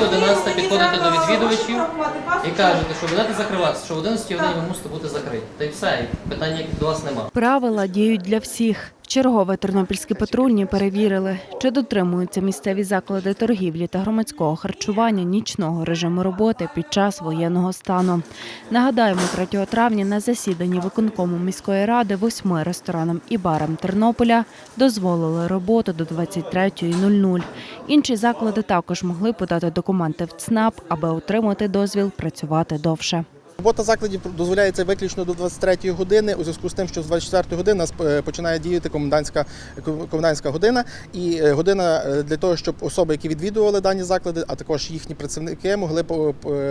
11 підходите до відвідувачів і кажете, що будете закриватися, що в 11 годині ви мусите бути закриті. Та й все, і ніяких до вас немає. Правила діють для всіх. Вчергове тернопільські патрульні перевірили, чи дотримуються місцеві заклади торгівлі та громадського харчування нічного режиму роботи під час воєнного стану. Нагадаємо, 3 травня на засіданні виконкому міської ради восьми ресторанам і барам Тернополя дозволили роботу до 23.00. Інші заклади також могли подати документи в ЦНАП, аби отримати дозвіл працювати довше. Робота закладів дозволяється виключно до 23 години, у зв'язку з тим, що з 24 години нас е, починає діяти комендантська, комендантська година, і е, година е, для того, щоб особи, які відвідували дані заклади, а також їхні працівники, могли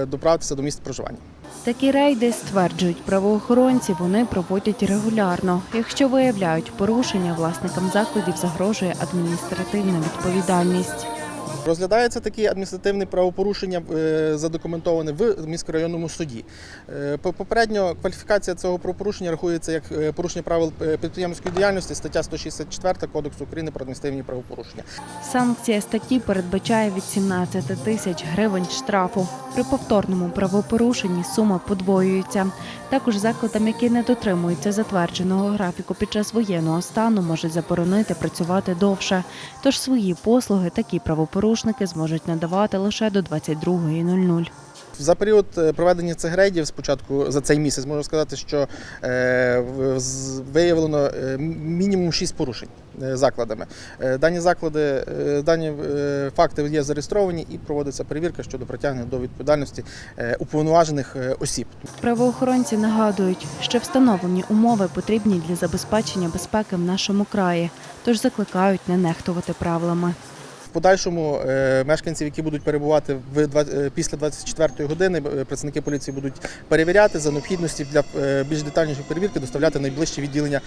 доправитися до місць проживання. Такі рейди стверджують правоохоронці, вони проводять регулярно. Якщо виявляють порушення, власникам закладів загрожує адміністративна відповідальність. Розглядається такі адміністративні правопорушення е, задокументовані в міськрайонному суді. Е, Попередньо кваліфікація цього правопорушення рахується як е, порушення правил підприємницької діяльності, стаття 164 Кодексу України про адміністративні правопорушення. Санкція статті передбачає від 17 тисяч гривень штрафу. При повторному правопорушенні сума подвоюється. Також закладам, які не дотримуються затвердженого графіку під час воєнного стану, можуть заборонити працювати довше. Тож свої послуги такі правопорушники зможуть надавати лише до 22.00. За період е, проведення цих рейдів, спочатку за цей місяць, можу сказати, що е, виявлено е, мінімум 6 порушень закладами. Дані заклади, дані факти є зареєстровані і проводиться перевірка щодо притягнення до відповідальності уповноважених осіб. Правоохоронці нагадують, що встановлені умови потрібні для забезпечення безпеки в нашому краї, тож закликають не нехтувати правилами. Подальшому е, мешканців, які будуть перебувати в е, після 24 години, е, працівники поліції будуть перевіряти за необхідності для більш детальнішої перевірки, доставляти в найближче відділення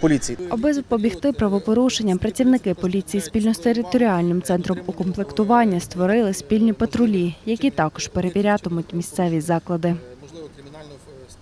поліції. Аби запобігти правопорушенням, працівники поліції спільно з територіальним центром укомплектування створили спільні патрулі, які також перевірятимуть місцеві заклади.